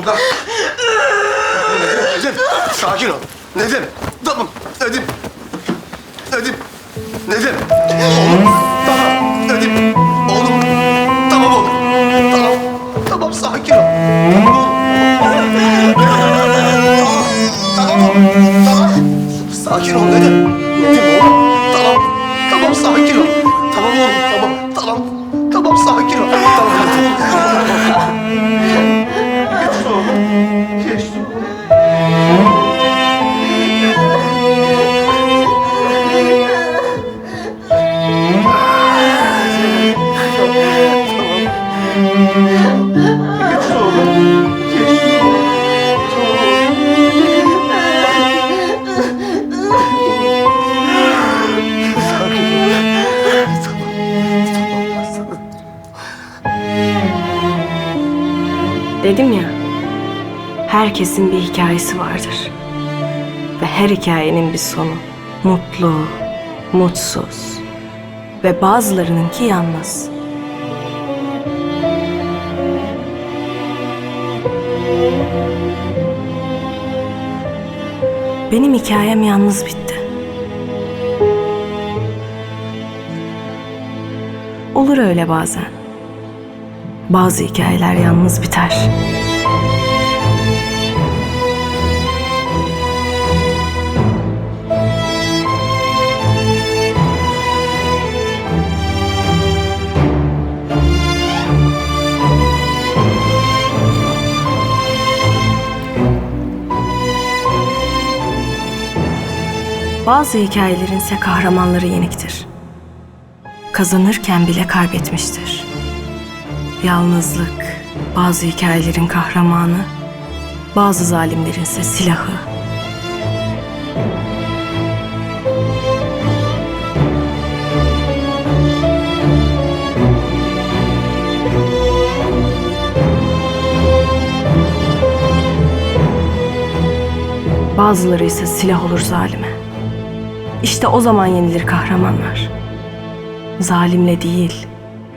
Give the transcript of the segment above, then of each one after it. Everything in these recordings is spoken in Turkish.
burada. Nedim, Nedim, sakin ol. Nedim, tamam. Nedim. Nedim. Nedim. Oğlum. Dedim ya, herkesin bir hikayesi vardır. Ve her hikayenin bir sonu. Mutlu, mutsuz ve bazılarınınki yalnız. Benim hikayem yalnız bitti. Olur öyle bazen. Bazı hikayeler yalnız biter. Bazı hikayelerin ise kahramanları yeniktir. Kazanırken bile kaybetmiştir. Yalnızlık, bazı hikayelerin kahramanı, bazı zalimlerin ise silahı. Bazıları ise silah olur zalime. İşte o zaman yenilir kahramanlar. Zalimle değil,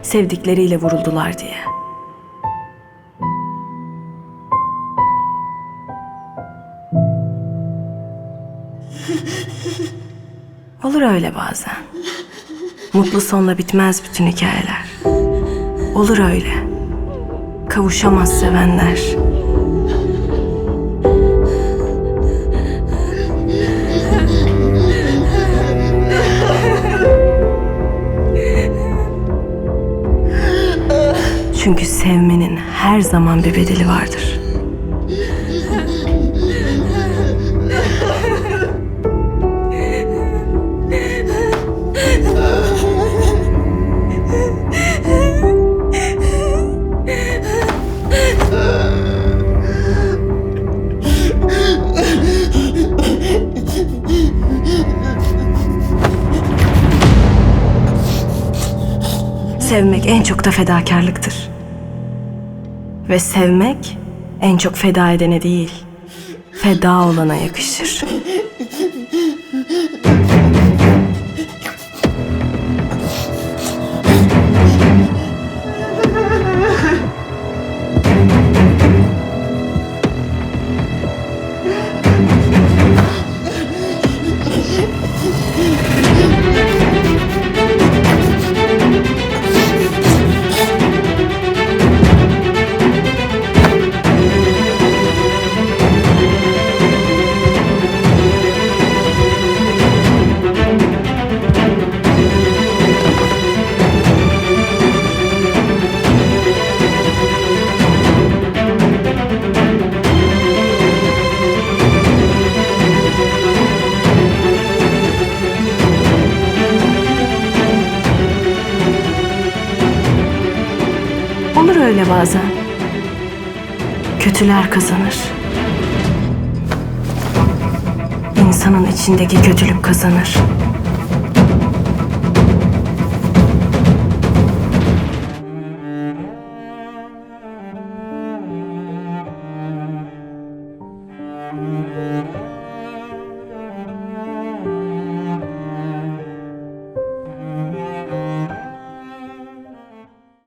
sevdikleriyle vuruldular diye. Olur öyle bazen. Mutlu sonla bitmez bütün hikayeler. Olur öyle. Kavuşamaz sevenler. Çünkü sevmenin her zaman bir bedeli vardır. Sevmek en çok da fedakarlıktır. Ve sevmek en çok feda edene değil, feda olana yakışır. Olur öyle bazen. Kötüler kazanır. İnsanın içindeki kötülük kazanır.